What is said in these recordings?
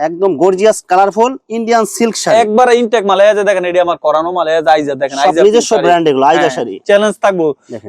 একদম gorgeous colourful Indian silk sari. একবারে intact মাল এই যে দেখেন এটা আমার করানো মাল এই যে আইজা দেখেন আইজা নিজস্ব ব্র্যান্ড এগুলো আইজা শাড়ি। চ্যালেঞ্জ থাকব।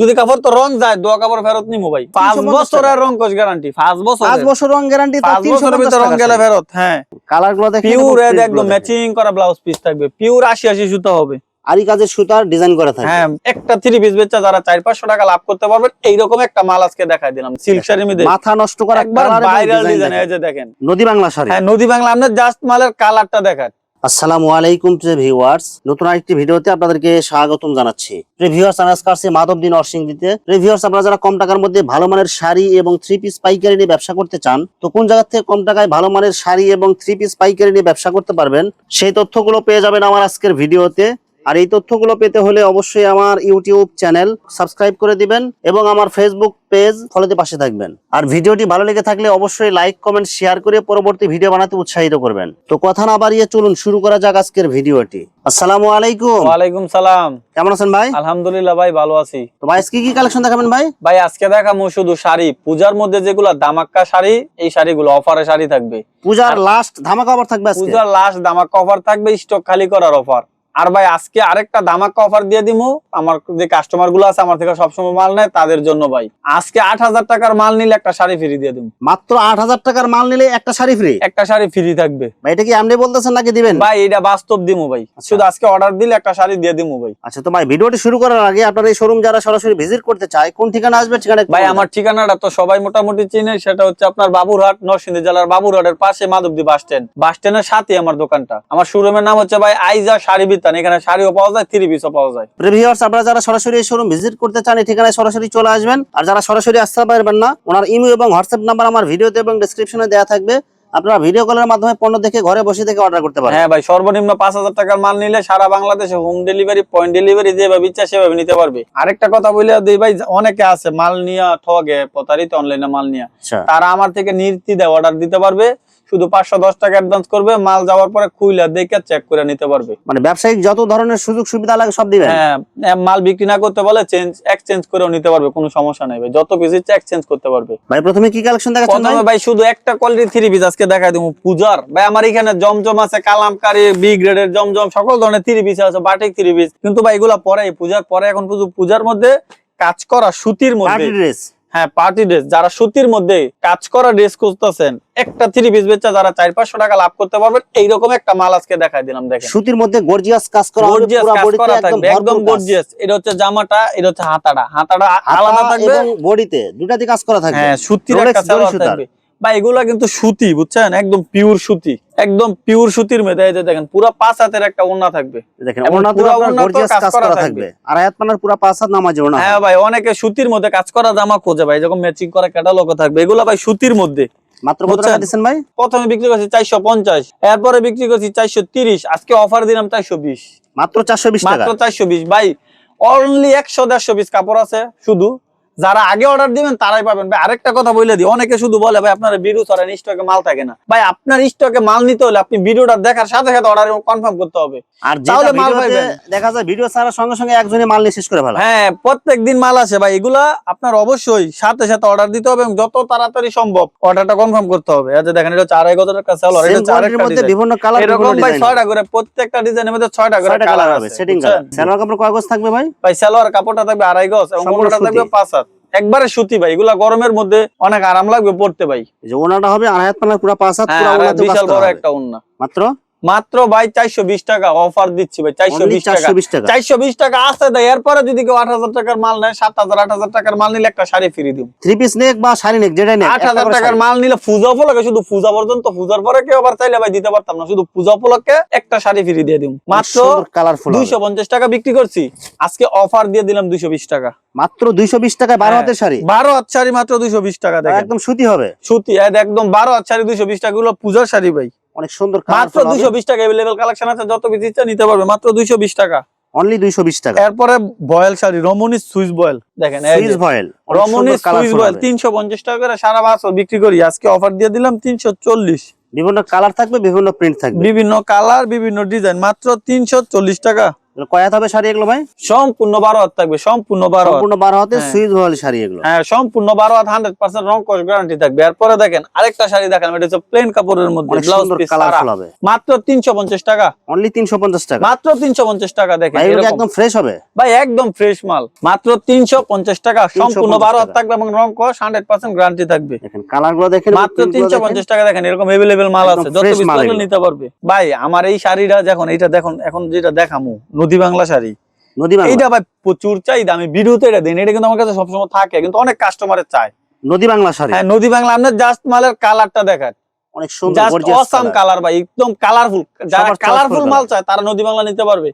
যদি কাপড় তো রং যায় দোয়া কাপড় ফেরত নিমু ভাই। পাঁচ 350 বছরের রং কোচ গ্যারান্টি পাঁচ বছর পাঁচ বছর রং গ্যারান্টি পাঁচ বছরের ভিতরে রং গেলে ফেরত হ্যাঁ। কালারগুলো দেখেন পিওর একদম ম্যাচিং করা ব্লাউজ পিস থাকবে। পিওর আশি আশি সুতা হবে। আরি কাজের সুতার ডিজাইন করা থাকে। হ্যাঁ একটা থ্রি পিস বেচা যারা চার পাঁচশো টাকা লাভ করতে পারবেন এইরকম একটা মাল আজকে দেখাই দিলাম সিল্ক শাড়ির মধ্যে। মাথা নষ্ট করা একবার ভাইরাল ডিজাইন এই যে দেখেন। নদী বাংলা শাড়ি। হ্যাঁ নদী বাংলা আপনার জাস্ট মালের কালারটা দেখান। আসসালামু আলাইকুম ভিউয়ার্স নতুন আরেকটি ভিডিওতে আপনাদেরকে স্বাগতম জানাচ্ছি। প্রিয় ভিউয়ার্স আমি আজকে আসছি মাধবদী নরসিংদীতে প্রিয় ভিউয়ার্স আপনারা যারা কম টাকার মধ্যে ভালো মানের শাড়ি এবং থ্রি পিস পাইকারি নিয়ে ব্যবসা করতে চান তো কোন জায়গা থেকে কম টাকায় ভালো মানের শাড়ি এবং থ্রি পিস পাইকারি নিয়ে ব্যবসা করতে পারবেন সেই তথ্যগুলো পেয়ে যাবেন আমার আজকের ভিডিওতে। আর এই তথ্যগুলো পেতে হলে অবশ্যই আমার ইউটিউব চ্যানেল সাবস্ক্রাইব করে দিবেন এবং আমার ফেসবুক পেজ ফলোতে পাশে থাকবেন। আর ভিডিওটি ভালো লেগে থাকলে অবশ্যই লাইক কমেন্ট শেয়ার করে পরবর্তী ভিডিও বানাতে উৎসাহিত করবেন। তো কথা না বাড়িয়ে চলুন শুরু করা যাক আজকের ভিডিওটি। আসসালামু আলাইকুম। ওয়ালাইকুম সালাম। কেমন আছেন ভাই? আলহামদুলিল্লাহ ভাই ভালো আছি। তো ভাই আজকে কি কালেকশন দেখাবেন ভাই? ভাই আজকে দেখাবো শুধু শাড়ি। পূজার মধ্যে যেগুলো দামাক্কা শাড়ি এই শাড়িগুলো অফারে শাড়ি থাকবে। পূজার লাস্ট ধামাকা অফার থাকবে আজকে? পূজার লাস্ট দামাক্কা অফার থাকবে স্টক খালি করার অফার আর ভাই আজকে আরেকটা দামাক্কা অফার দিয়ে দিমু। আমার যে কাস্টমারগুলো আছে আমার থেকে সবসময় মাল নেয় তাদের জন্য ভাই। আজকে আট হাজার টাকার মাল নিলে একটা শাড়ি ফ্রি দিয়ে দিমু। মাত্র আট হাজার টাকার মাল নিলে একটা শাড়ি ফ্রি একটা শাড়ি ফ্রি থাকবে। ভাই এটা কি আপনি বলতেছেন নাকি দিবেন? ভাই এটা বাস্তব দিমু ভাই। শুধু আজকে অর্ডার দিলে একটা শাড়ি দিয়ে দিমু ভাই। আচ্ছা তো ভাই ভিডিওটি শুরু করার আগে আপনার এই শোরুম যারা সরাসরি ভিজিট করতে চায় কোন ঠিকানা আসবে ঠিকানা ভাই আমার ঠিকানাটা তো সবাই মোটামুটি চিনে সেটা হচ্ছে আপনার বাবুরহাট নরসিংদী জেলার বাবুরহাটের পাশে মাধবদী বাস স্ট্যান্ড বাস স্ট্যান্ডের সাথে আমার দোকানটা। আমার শোরুমের নাম হচ্ছে ভাই আইজা শাড়ি বিতান এখানে শাড়িও পাওয়া যায় থ্রি পিসও পাওয়া যায়। প্রিভিউয়ার্স আপনারা যারা সরাসরি এই শোরুম ভিজিট করতে চান এই ঠিকানায় সরাসরি চলে আসবেন। আর যারা সরাসরি আসতে পারবেন না ওনার ইমেল এবং হোয়াটসঅ্যাপ নাম্বার আমার ভিডিওতে এবং ডেসক্রিপশনে দেওয়া থাকবে। আপনারা ভিডিও কলের মাধ্যমে পণ্য দেখে ঘরে বসে থেকে অর্ডার করতে পারেন হ্যাঁ ভাই সর্বনিম্ন পাঁচ হাজার টাকার মাল নিলে সারা বাংলাদেশে হোম ডেলিভারি পয়েন্ট ডেলিভারি যেভাবে ইচ্ছা সেভাবে নিতে পারবে। আরেকটা কথা বলে দিই ভাই অনেকে আছে মাল নিয়ে ঠগে প্রতারিত অনলাইনে মাল নিয়ে। আচ্ছা। তারা আমার থেকে নির্দ্বিধায় অর্ডার দিতে পারবে। শুধু পাঁচশো দশ টাকা অ্যাডভান্স করবে মাল যাওয়ার পরে খুইলা দেখে চেক করে নিতে পারবে। মানে ব্যবসায়িক যত ধরনের সুযোগ সুবিধা লাগে সব দিবেন? হ্যাঁ মাল বিক্রি না করতে বলে চেঞ্জ এক্সচেঞ্জ করেও নিতে পারবে কোনো সমস্যা নাই ভাই। যত পিস ইচ্ছে এক্সচেঞ্জ করতে পারবে। ভাই প্রথমে কি কালেকশন দেখাচ্ছেন ভাই প্রথমে ভাই? শুধু একটা কোয়ালিটি থ্রি পিস আজকে দেখাই দেবো পূজার। ভাই আমার এখানে জমজম আছে কালামকারি বি গ্রেডের জমজম সকল ধরনের থ্রি পিস আছে বাটিক থ্রি পিস কিন্তু ভাই এগুলা পরে পূজার পরে এখন পূজার মধ্যে কাজ করা সুতির মধ্যে। হ্যাঁ পার্টি ড্রেস যারা সুতির মধ্যে কাজ করা ড্রেস খুঁজতেছেন একটা থ্রি পিস বেচা যারা চার পাঁচশো টাকা লাভ করতে পারবেন এইরকম একটা মাল আজকে দেখাই দিলাম দেখেন। সুতির মধ্যে গর্জিয়াস কাজ করা গর্জিয়াস কাজ করা থাকবে একদম গর্জিয়াস এটা হচ্ছে জামাটা এটা হচ্ছে হাতাটা। হাতাটা আলাদা থাকবে। বডিতে দুটাতে কাজ করা থাকবে। হ্যাঁ একটা সুতার। থাকবে। বা এগুলা কিন্তু সুতি বুঝছেন? একদম পিওর সুতি। একদম পিওর সুতির মধ্যে এই যে দেখেন পুরো পাঁচ হাতের একটা ওন্না থাকবে। দেখেন পুরা গর্জিয়াস কাজ করা করা থাকবে। থাকবে। আর আয়াত পানার পুরো পাঁচ হাত নামাজে ওনা হ্যাঁ ভাই অনেকে সুতির মধ্যে কাজ করা জামা খোঁজে ভাই যখন ম্যাচিং করা ক্যাটালগও থাকবে। এগুলা ভাই সুতির মধ্যে। মাত্র কত টাকা বুঝছেন? ভাই? প্রথমে বিক্রি করছি চারশো পঞ্চাশ। এরপরে বিক্রি করছি চারশো তিরিশ। আজকে অফার দিলাম মাত্র চারশো বিশ টাকা। মাত্র চারশো বিশ। ভাই অনলি একশো দেড়শো পিস কাপড় আছে শুধু। যারা আগে অর্ডার দিবেন তারাই পাবেন। ভাই আরেকটা কথা বলে দিই। অনেকে শুধু বলে ভাই আপনার ভিডিও ছাড়েন স্টকে মাল থাকে না। ভাই আপনার স্টকে মাল নিতে হলে আপনি ভিডিওটা দেখার সাথে সাথে অর্ডার কনফার্ম করতে হবে। আর তাহলে মাল পাইবেন। দেখা যায় ভিডিও ছাড়ার সঙ্গে সঙ্গে একজনই মাল নিয়ে শেষ করে ফেলা। হ্যাঁ প্রত্যেক দিন মাল আসে। ভাই এগুলা আপনার অবশ্যই সাথে সাথে অর্ডার দিতে হবে এবং যত তাড়াতাড়ি সম্ভব অর্ডারটা কনফার্ম করতে হবে। যে দেখেন এটা গজের একটা সেলর সেম এটা কোয়ালিটির আরেকটা মধ্যে বিভিন্ন কালার এরকম ভাই ছয়টা করে প্রত্যেকটা ডিজাইনের মধ্যে ছয়টা করে কালার হবে সেটিং? কালার সালোয়ার কাপড় কয় গজ থাকবে ভাই? ভাই সালোয়ার কাপড়টা থাকবে আড়াই গজ এবং সম্পূর্ণ থাকবে পাঁচ হাত। একবারে সুতি ভাই এগুলা গরমের মধ্যে অনেক আরাম লাগবে পড়তে ভাই। যে ওনাটা হবে আড়াই হাত পানা পুরো পাঁচ হাত হ্যাঁ বিশাল করা বড় একটা ওনা মাত্র? মাত্র ভাই চারশো বিশ টাকা অফার দিচ্ছি ভাই চারশো বিশ টাকা। চারশো বিশ টাকা? আছে দেয় এরপরে যদি কেউ আট হাজার টাকার মাল নেয় সাত হাজার আট হাজার টাকার মাল নিলে একটা শাড়ি ফ্রি দিব থ্রি পিস নেক বা শাড়ি নেক নেক আট হাজার টাকার মাল নিলে পূজা উপলক্ষে শুধু পূজা পর্যন্ত পূজার পরে কেউ আবার চাইলে ভাই দিতে পারতাম না শুধু পূজা উপলক্ষে একটা শাড়ি ফ্রি দিয়ে দিব মাত্র কালারফুল দুইশো পঞ্চাশ টাকা বিক্রি করছি। আজকে অফার দিয়ে দিলাম দুইশো বিশ টাকা। মাত্র দুইশো বিশ টাকায় বারো হ্যাঁ। হাতের শাড়ি? বারো হাত শাড়ি মাত্র দুইশো বিশ টাকা দেখেন। একদম সুতি হবে। সুতি একদম বারো হাত শাড়ি দুইশো বিশ টাকা গুলো পূজার শাড়ি ভাই। অনেক সুন্দর মাত্র দুইশো বিশ টাকা এভেলেবেল কালেকশন আছে যত ইচ্ছা নিতে পারবে মাত্র টাকা। অনলি টাকা। এরপরে বয়েল শাড়ি রমনি সুইস বয়েল। দেখেন সুইস সুইস বয়েল তিনশো পঞ্চাশ টাকা করে সারা বছর বিক্রি করি। আজকে অফার দিয়ে দিলাম তিনশো চল্লিশ। বিভিন্ন কালার থাকবে বিভিন্ন প্রিন্ট থাকবে। বিভিন্ন কালার বিভিন্ন ডিজাইন মাত্র তিনশো চল্লিশ টাকা। এগুলো কয় হাত হবে শাড়ি এগুলো ভাই? সম্পূর্ণ বারো হাত থাকবে সম্পূর্ণ বারো সম্পূর্ণ বারো হাতে হ্যাঁ। সুইচ ভয়াল শাড়ি এগুলো। হ্যাঁ সম্পূর্ণ বারো হাত হান্ড্রেড পার্সেন্ট রং কস গ্যারান্টি থাকবে। এরপরে দেখেন আরেকটা শাড়ি দেখেন এটা হচ্ছে প্লেন কাপড়ের মধ্যে ব্লাউজ পিস কালারফুল হবে। মাত্র তিনশো পঞ্চাশ টাকা। অনলি তিনশো পঞ্চাশ টাকা। মাত্র তিনশো পঞ্চাশ টাকা দেখেন। একদম ফ্রেশ হবে? ভাই একদম ফ্রেশ মাল। মাত্র তিনশো পঞ্চাশ টাকা সম্পূর্ণ বারো হাত থাকবে এবং রং কস হান্ড্রেড পার্সেন্ট গ্যারান্টি থাকবে। দেখেন কালারগুলো দেখেন। মাত্র তিনশো। পঞ্চাশ টাকা দেখেন এরকম এভেলেবেল মাল আছে। যত। নিতে পারবে। ভাই আমার এই শাড়িটা যখন এইটা দেখুন এখন যেটা দেখামু নদী বাংলা শাড়ি। নদী বাংলা? এইটা ভাই প্রচুর চাহিদা আমি ভিডিওতে এটা দিন এটা কিন্তু আমার কাছে সবসময় থাকে কিন্তু অনেক কাস্টমারের চায়। নদী বাংলা শাড়ি? হ্যাঁ নদী বাংলা আপনার জাস্ট মালের কালারটা দেখান। অনেক সুন্দর অসাম কালার ভাই একদম কালারফুল যারা কালারফুল মাল চায় তারা নদী বাংলা নিতে পারবে।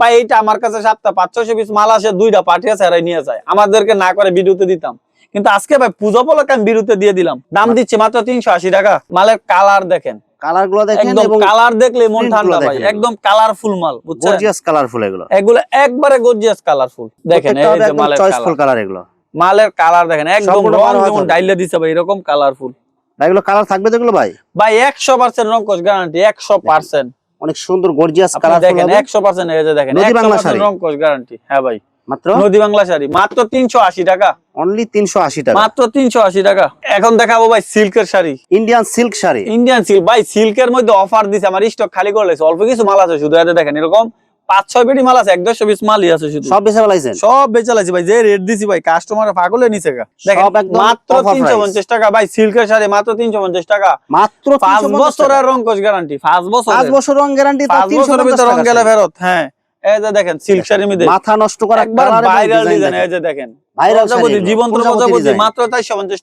ভাই এইটা আমার কাছে সাতটা পাঁচ ছয়শো পিস মাল আসে দুইটা পার্টি আছে নিয়ে যায়। আমাদেরকে না করে ভিডিওতে দিতাম। কিন্তু আজকে ভাই পুজো উপলক্ষে আমি বিরুতে দিয়ে দিলাম। দাম দিচ্ছি মাত্র তিনশো আশি টাকা। মালের কালার দেখেন। কালারগুলো দেখেন এবং কালার দেখলে মন ঠান্ডা ভাই একদম কালারফুল মাল বুঝছেন? গর্জিয়াস কালারফুল এগুলো। এগুলো একবারে গর্জিয়াস কালারফুল দেখেন এই যে মালের চয়েসফুল কালার কালার এগুলো। মালের কালার দেখেন একদম রং যেমন ডাইলে দিছে ভাই এরকম কালারফুল এগুলো কালার থাকবে তো এগুলো ভাই? ভাই একশো পার্সেন্ট রঙ্কশ গ্যারান্টি একশো পার্সেন্ট অনেক সুন্দর গর্জিয়াস কালারফুল দেখেন হবে। একশো পার্সেন্ট এই যে দেখেন নদী একশো বাংলা পার্সেন্ট শাড়ি। রঙ্কশ গ্যারান্টি হ্যাঁ ভাই। মাত্র? নদী বাংলা শাড়ি। মাত্র তিনশো আশি টাকা। অনলি তিনশো আশি টাকা। মাত্র তিনশো আশি টাকা। এখন দেখাবো ভাই সিল্কের sari. Indian silk sari. Indian silk ভাই সিল্কের মধ্যে অফার দিছে আমার স্টক খালি করে অল্প কিছু মাল আছে শুধু এতে দেখেন এরকম পাঁচ ছয় পেটি মাল আছে এক দেড়শো পিস মালই আছে শুধু। সব বেছে ফেলাইছেন সব বেচা লাগছে ভাই যে রেট দিছি ভাই কাস্টমার পাগলে গা। দেখেন মাত্র তিনশো পঞ্চাশ টাকা ভাই সিল্কের শাড়ি মাত্র তিনশো পঞ্চাশ টাকা। মাত্র পাঁচ 350 টাকা। বছরের রঙ্কশ গ্যারান্টি পাঁচ বছর পাঁচ বছর রং গ্যারান্টি পাঁচ বছরের ভিতরে রং গেলে ফেরত হ্যাঁ। এই যে দেখেন সিল্ক শাড়ির মধ্যে মাথা নষ্ট করা একবার ভাইরাল ডিজাইন এই যে দেখেন। মাত্র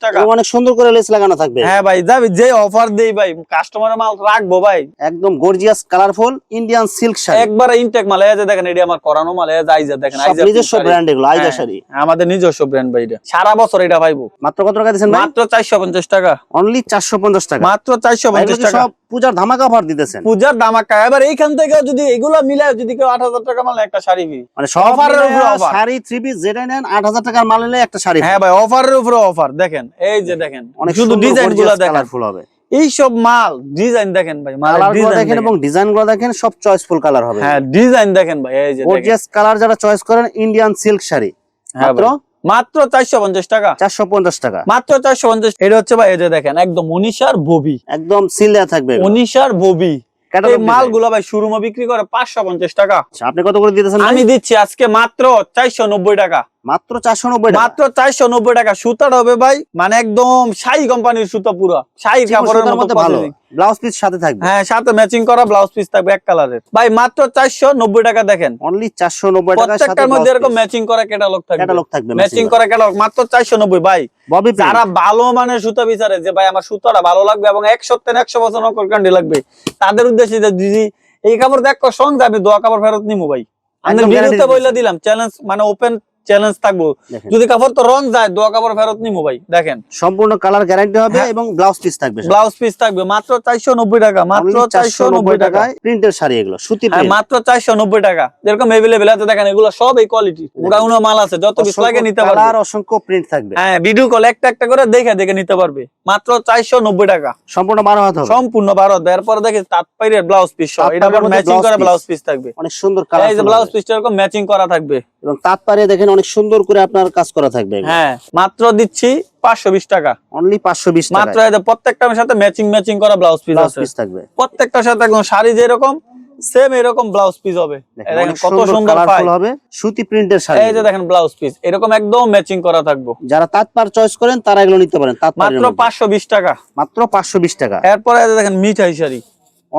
টাকা। অনেক সুন্দর করে লেস লাগানো থাকবে। হ্যাঁ ভাই যে অফার দেই ভাই কাস্টমারের মাল রাখব ভাই। একদম gorgeous colourful Indian silk sari. একবার ইনটেক মাল এই যে দেখেন এটা আমার করানো মাল এই যে দেখেন নিজস্ব ব্র্যান্ড এগুলো আইজা হ্যাঁ, শাড়ি। আমাদের নিজস্ব ব্র্যান্ড ভাই এটা। সারা বছর এটা পাইবো মাত্র কত টাকা মাত্র চারশো পঞ্চাশ টাকা। অনলি চারশো পঞ্চাশ টাকা। মাত্র চারশো ভাই, পঞ্চাশ এগুলো কি টাকা। পূজার ধামাকা অফার দিতেছেন? পূজার দামাকা এবার এইখান থেকে যদি এগুলা মিলায় যদি কেউ আট হাজার টাকা মাল একটা শাড়ি মানে সব এর মিলায়া শাড়ি থ্রি পিস যেটা নেন আট হাজার টাকার মাল নিলে একটা শাড়ি হ্যাঁ ভাই অফারের উপরে অফার। দেখেন এই যে দেখেন অনেক শুধু ডিজাইনগুলা দেখেন। কালারফুল হবে। এইসব মাল ডিজাইন দেখেন ভাই ডিজাইন দেখেন এবং ডিজাইনগুলো দেখেন সব চয়েসফুল কালার হবে। হ্যাঁ ডিজাইন দেখেন ভাই এই যে গর্জিয়াস কালার যারা চয়েস করেন ইন্ডিয়ান সিল্ক শাড়ি। হ্যাঁ মাত্র মাত্র চারশো পঞ্চাশ টাকা। চারশো পঞ্চাশ টাকা। মাত্র চারশো পঞ্চাশ এটা হচ্ছে ভাই এই যে দেখেন একদম উনিশার ববি একদম সিল দেওয়া থাকবে। উনিশার ববি এই মালগুলো ভাই শুরুমা বিক্রি করে পাঁচশো পঞ্চাশ টাকা। আচ্ছা, আপনি কত করে দিতেছেন? আমি দিচ্ছি আজকে মাত্র চারশো নব্বই টাকা। মাত্র চারশো নব্বই মাত্র চারশো নব্বই টাকা। সুতাটা হবে ভাই মানে একদম শাহী কোম্পানির সুতা পুরো। শাহী কাপড়ের মতো ভালো। ব্লাউজ পিস সাথে থাকবে। হ্যাঁ সাথে ম্যাচিং করা ব্লাউজ পিস থাকবে এক কালারের ভাই মাত্র চারশো নব্বই টাকা দেখেন। অনলি চারশো নব্বই প্রত্যেকটার মধ্যে এরকম ম্যাচিং করা ক্যাটালগ থাকবে। ক্যাটালগ থাকবে ম্যাচিং করা। ক্যাটালগ মাত্র চারশো নব্বই ভাই। ববি যারা ভালো মানের সুতা বিচারে যে ভাই আমার সুতাটা ভালো লাগবে এবং এক সপ্তাহে একশো বছর নকল কান্ডি লাগবে তাদের উদ্দেশ্যে যে দিদি এই কাপড় দেখ সঙ্গে আমি দোয়া কাপড় ফেরত নিবো ভাই। আমি বলে দিচ্ছি। দিলাম চ্যালেঞ্জ মানে ওপেন চ্যালেঞ্জ থাকব। যদি কাপড় তো রং যায় দোয়া কাপড় ফেরত নিবো ভাই দেখেন। সম্পূর্ণ কালার গ্যারান্টি হবে হ্যাঁ। এবং ব্লাউজ পিস থাকবে ব্লাউজ পিস থাকবে মাত্র চারশো নব্বই টাকা মাত্র চারশো নব্বই টাকা। টাকায় প্রিন্টের শাড়ি এগুলো সুতি হ্যাঁ, মাত্র চারশো নব্বই টাকা। যেরকম এভেলেবেল আছে দেখেন এগুলো সব এই কোয়ালিটি ওটা উনো মাল আছে যত পিস লাগে নিতে পারবে। অসংখ্য প্রিন্ট থাকবে। হ্যাঁ ভিডিও কল একটা একটা করে দেখে দেখে নিতে পারবে। মাত্র চারশো নব্বই টাকা। সম্পূর্ণ বারো হাত সম্পূর্ণ ভারত এরপরে দেখি তাৎপাইরের ব্লাউজ পিস এটা ম্যাচিং করা ব্লাউজ পিস থাকবে। অনেক সুন্দর এই যে কালার ব্লাউজ পিসটা এরকম ম্যাচিং করা থাকবে। এবং তাৎপারে দেখেন অনেক সুন্দর করে আপনার কাজ করা থাকবে হ্যাঁ মাত্র দিচ্ছি পাঁচশো বিশ টাকা। অনলি পাঁচশো বিশ মাত্র প্রত্যেকটার সাথে ম্যাচিং ম্যাচিং করা ব্লাউজ পিস পিস থাকবে। প্রত্যেকটার সাথে একদম শাড়ি যেরকম সেম এরকম ব্লাউজ পিস হবে। কত সুন্দর হবে সুতি প্রিন্টের শাড়ি। এই যে দেখেন ব্লাউজ পিস এরকম একদম ম্যাচিং করা থাকব। যারা তাৎপার চয়েস করেন তারা এগুলো নিতে পারেন মাত্র মধ্যে। পাঁচশো বিশ টাকা। মাত্র পাঁচশো বিশ টাকা। এরপরে দেখেন মিঠাই শাড়ি।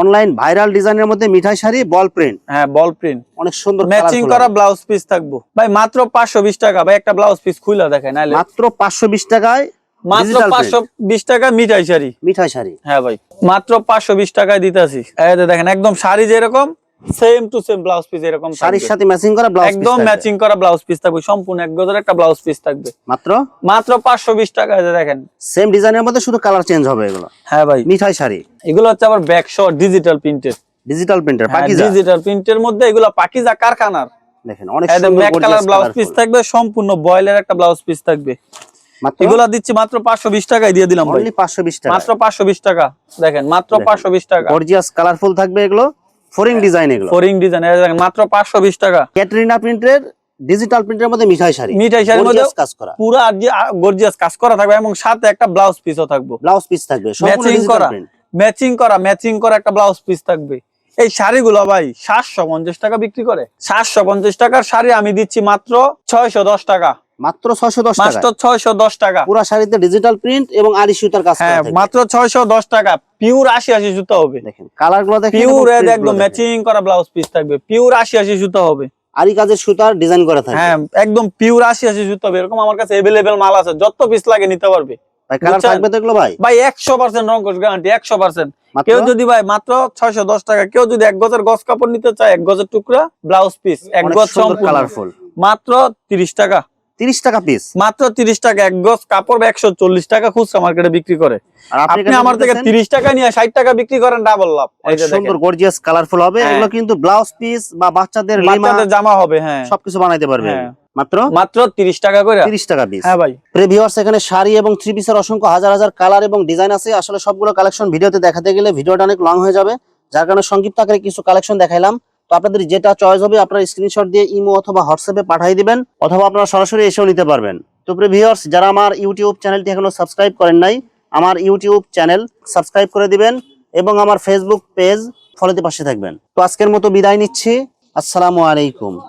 অনলাইন ভাইরাল ডিজাইনের মধ্যে মিঠাই শাড়ি বল প্রিন্ট হ্যাঁ বল প্রিন্ট অনেক সুন্দর ম্যাচিং করা ব্লাউজ পিস থাকব। ভাই মাত্র পাঁচশো বিশ টাকা। ভাই একটা ব্লাউজ পিস খুলে দেখেন মাত্র পাঁচশো বিশ টাকায় মাত্র digital পাঁচশো বিশ টাকা মিঠাই শাড়ি। মিঠাই শাড়ি। হ্যাঁ ভাই। মাত্র পাঁচশো বিশ টাকায় দিতেছি। এই দেখেন একদম শাড়ি যেরকম same to same blouse piece এরকম শাড়ির সাথে ম্যাচিং করা ব্লাউজ একদম ম্যাচিং করা ব্লাউজ পিস থাকবে। সম্পূর্ণ এক গজের একটা ব্লাউজ পিস থাকবে। মাত্র? মাত্র পাঁচশো বিশ টাকা এই যে দেখেন। সেম ডিজাইনের মধ্যে শুধু কালার চেঞ্জ হবে এগুলো। হ্যাঁ ভাই। মিঠাই শাড়ি। এগুলো হচ্ছে আবার ব্যাক শট ডিজিটাল প্রিন্টের ডিজিটাল প্রিন্টার পাকিজা। ডিজিটাল প্রিন্টের মধ্যে এগুলো পাকিজা কারখানার। দেখেন অনেক সুন্দর ম্যাক কালার ব্লাউজ পিস থাকবে সম্পূর্ণ বয়েলের একটা ব্লাউজ পিস থাকবে। এগুলা দিচ্ছি মাত্র পাঁচশো বিশ টাকায় দিয়ে দিলাম ভাই। অনলি পাঁচশো বিশ টাকা মাত্র পাঁচশো বিশ টাকা। দেখেন মাত্র দেখেন। পাঁচশো বিশ টাকা। গর্জিয়াস কালারফুল থাকবে এগুলো। ফোরিং ডিজাইন এগুলো। ফোরিং ডিজাইন মাত্র পাঁচশো বিশ টাকা। ক্যাটরিনা প্রিন্টের ডিজিটাল প্রিন্টের মধ্যে মিঠাই শাড়ি। মিঠাই শাড়ির মধ্যে কাজ করা। পুরো গর্জিয়াস কাজ করা থাকবে এবং সাথে একটা ব্লাউজ পিসও থাকবে। ব্লাউজ পিস থাকবে ডিজিটাল করা। ম্যাচিং করা ম্যাচিং করা একটা ব্লাউজ পিস থাকবে। এই শাড়িগুলো ভাই সাতশো পঞ্চাশ টাকা বিক্রি করে। সাতশো পঞ্চাশ টাকার শাড়ি আমি দিচ্ছি মাত্র ছয়শো দশ টাকা। মাত্র 610 মাত্র টাকা ছয়শো দশ টাকা। পুরো শাড়িতে ডিজিটাল প্রিন্ট এবং আরি সুতার কাজ করা হ্যাঁ মাত্র ছয়শো দশ টাকা। পিওর আশি আশি সুতো হবে। দেখেন কালারগুলো দেখেন পিওর print একদম ম্যাচিং করা ব্লাউজ পিস থাকবে। পিওর আশি আশি সুতো হবে। আরি কাজের সুতার ডিজাইন করা থাকবে হ্যাঁ একদম পিওর আশি আশি সুতো হবে। এরকম আমার কাছে মাল আছে। যত পিস লাগে নিতে পারবে। ভাই কালার থাকবে তো এগুলো ভাই? ভাই একশো পার্সেন্ট রঙ্কশ গ্যারান্টি একশো পার্সেন্ট মাত্র? কেউ যদি ভাই মাত্র ছয়শো দশ টাকা কেউ যদি এক গজের কাপড় নিতে চায় এক গজের টুকরা ব্লাউজ পিস এক অনেক গজ সম্পূর্ণ। কালারফুল মাত্র তিরিশ টাকা। 30 টাকা পিস মাত্র তিরিশ টাকা এক গজ কাপড় একশো চল্লিশ টাকা খুচরা মার্কেটে বিক্রি করে। আর আপনি আমার থেকে দেখতেছেন, তিরিশ টাকা নিয়ে ষাট টাকা বিক্রি করেন ডাবল লাভ। সুন্দর গর্জিয়াস কালারফুল হবে। হ্যাঁ। এগুলো কিন্তু ব্লাউজ পিস বা বাচ্চাদের বাচ্চাদের জামা হবে হ্যাঁ। সবকিছু বানাইতে পারবে। হ্যাঁ। মাত্র? মাত্র তিরিশ টাকা করে। 30 টাকা পিস হ্যাঁ ভাই। প্রিভিউয়ার্স এখানে শাড়ি এবং থ্রি পিসের অসংখ্য হাজার হাজার কালার এবং ডিজাইন আছে। আসলে সবগুলো কালেকশন ভিডিওতে দেখাতে গেলে ভিডিওটা অনেক লং হয়ে যাবে। যার কারণে সংক্ষিপ্ত আকারে কিছু কালেকশন দেখাইলাম। তো আপনাদের যেটা চয়েস হবে আপনারা স্ক্রিনশট দিয়ে ইমো অথবা হোয়াটসঅ্যাপে পাঠিয়ে দিবেন, অথবা আপনারা সরাসরি এসেও নিতে পারবেন। তো প্রিভিউয়ার্স যারা আমার ইউটিউব চ্যানেলটি এখনও সাবস্ক্রাইব করেন নাই, আমার ইউটিউব চ্যানেল সাবস্ক্রাইব করে দিবেন এবং আমার ফেসবুক পেজ ফলোতে পাশে থাকবেন। তো আজকের মতো বিদায় নিচ্ছি। আসসালামু আলাইকুম।